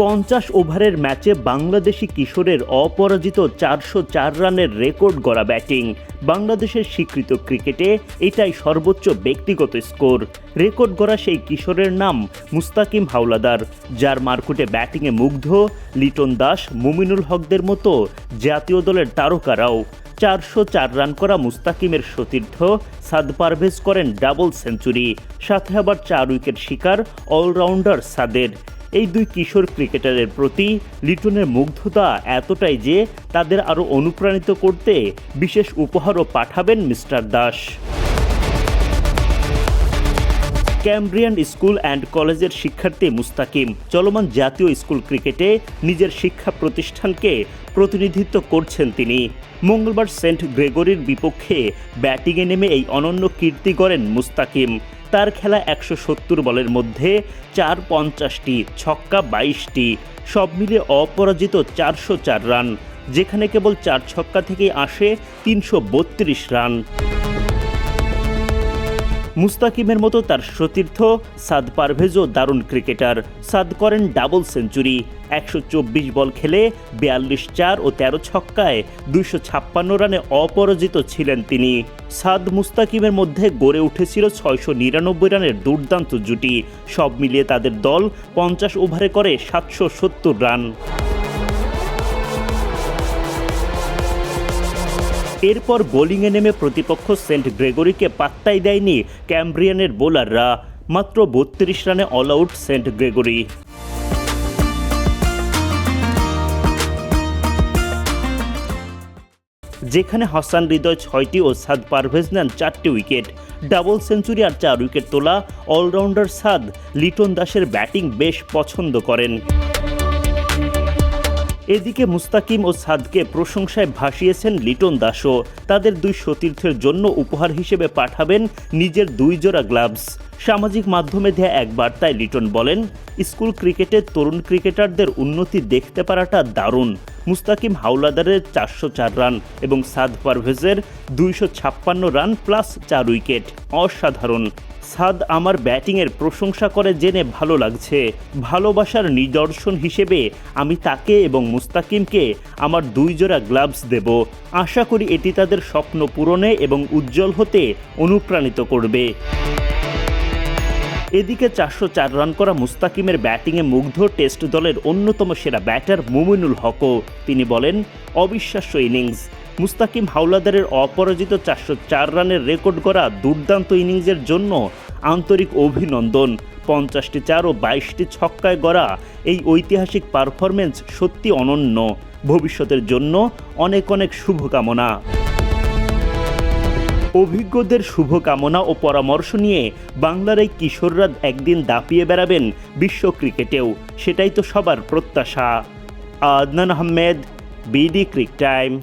পঞ্চাশ ওভারের ম্যাচে বাংলাদেশি কিশোরের অপরাজিত চারশো চার রানের রেকর্ড গড়া ব্যাটিং। বাংলাদেশের স্বীকৃত ক্রিকেটে এটাই সর্বোচ্চ ব্যক্তিগত স্কোর। রেকর্ড গড়া সেই কিশোরের নাম মুস্তাকিম হাওলাদার, যার মারকুটে ব্যাটিংয়ে মুগ্ধ লিটন দাস, মুমিনুল হকদের মতো জাতীয় দলের তারকারাও। চারশো চার রান করা মুস্তাকিমের সতীর্থ সাদ পারভেজ করেন ডাবল সেঞ্চুরি, সাথে আবার চার উইকেট শিকার অলরাউন্ডার সাদের। এই দুই কিশোর ক্রিকেটারের প্রতি লিটনের মুগ্ধতা এতটাই যে তাদের আরও অনুপ্রাণিত করতে বিশেষ উপহারও পাঠাবেন mister Das. Cambrian school and কলেজের শিক্ষার্থী মুস্তাকিম। চলমান জাতীয় স্কুল ক্রিকেটে নিজের শিক্ষা প্রতিষ্ঠানকে প্রতিনিধিত্ব করছেন তিনি। মঙ্গলবার সেন্ট গ্রেগরির বিপক্ষে ব্যাটিংয়ে নেমে এই অনন্য কীর্তি গড়েন মুস্তাকিম। তার খেলা একশো সত্তর বলের মধ্যে চার পঞ্চাশটি, ছক্কা বাইশটি, সব মিলিয়ে অপরাজিত চারশো চার রান, যেখানে কেবল চার ছক্কা থেকেই আসে তিনশো বত্রিশ রান। মুস্তাকিমের মতো তার সতীর্থ সাদ পারভেজও দারুণ ক্রিকেটার। সাদ করেন ডাবল সেঞ্চুরি, একশো চব্বিশ বল খেলে বিয়াল্লিশ চার ও তেরো ছক্কায় দুইশো ছাপ্পান্ন রানে অপরাজিত ছিলেন তিনি। সাদ মুস্তাকিমের মধ্যে গড়ে উঠেছিল ছয়শো নিরানব্বই রানের দুর্দান্ত জুটি। সব মিলিয়ে তাদের দল পঞ্চাশ ওভারে করে সাতশো সত্তর রান। এরপর বোলিংয়ে নেমে প্রতিপক্ষ সেন্ট গ্রেগরিকে পাত্তাই দেয়নি ক্যাম্ব্রিয়ানের বোলাররা। মাত্র বত্রিশ রানে অল আউট সেন্ট গ্রেগরি। যেখানে হাসান হৃদয় ছয়টি ও সাদ পারভেজ নেন চারটি উইকেট। ডাবল সেঞ্চুরি আর চার উইকেট তোলা অলরাউন্ডার সাদ। লিটন দাসের ব্যাটিং বেশ পছন্দ করেন। এদিকে মুস্তাকিম ও সাদকে প্রশংসায় ভাসিয়েছেন লিটন দাসও। তাদের দুই সতীর্থের জন্য উপহার হিসেবে পাঠাবেন নিজের দুই জোড়া গ্লাভস। সামাজিক মাধ্যমে দেয়া এক বার্তায় লিটন বলেন, স্কুল ক্রিকেটের তরুণ ক্রিকেটারদের উন্নতি দেখতে পারাটা দারুণ। মুস্তাকিম হাওলাদারের চারশো চার রান এবং সাদ পারভেজের দুইশো ছাপ্পান্ন রান প্লাস চার উইকেট। অসাধারণ। সাদ আমার ব্যাটিংয়ের প্রশংসা করে জেনে ভালো লাগছে। ভালোবাসার নিদর্শন হিসেবে আমি তাকে এবং মুস্তাকিমকে আমার দুই জোড়া গ্লাভস দেব। আশা করি এটি তাদের স্বপ্ন পূরণে এবং উজ্জ্বল হতে অনুপ্রাণিত করবে। এদিকে চারশো চার রান করা মুস্তাকিমের ব্যাটিংয়ে মুগ্ধ টেস্ট দলের অন্যতম সেরা ব্যাটার মুমিনুল হকও। তিনি বলেন, অবিশ্বাস্য ইনিংস। মুস্তাকিম হাওলাদারের অপরাজিত চারশো চার রানের রেকর্ড করা দুর্দান্ত ইনিংসের জন্য আন্তরিক অভিনন্দন। পঞ্চাশটি চার ও বাইশটি ছক্কায় গড়া এই ঐতিহাসিক পারফরমেন্স সত্যি অনন্য। ভবিষ্যতের জন্য অনেক অনেক শুভকামনা। অভিজ্ঞদের শুভকামনা ও পরামর্শ নিয়ে বাংলার এই কিশোররা একদিন দাপিয়ে বেড়াবেন বিশ্ব ক্রিকেটেও। সেটাই তো সবার প্রত্যাশা। Adnan Ahmed, BD cric time.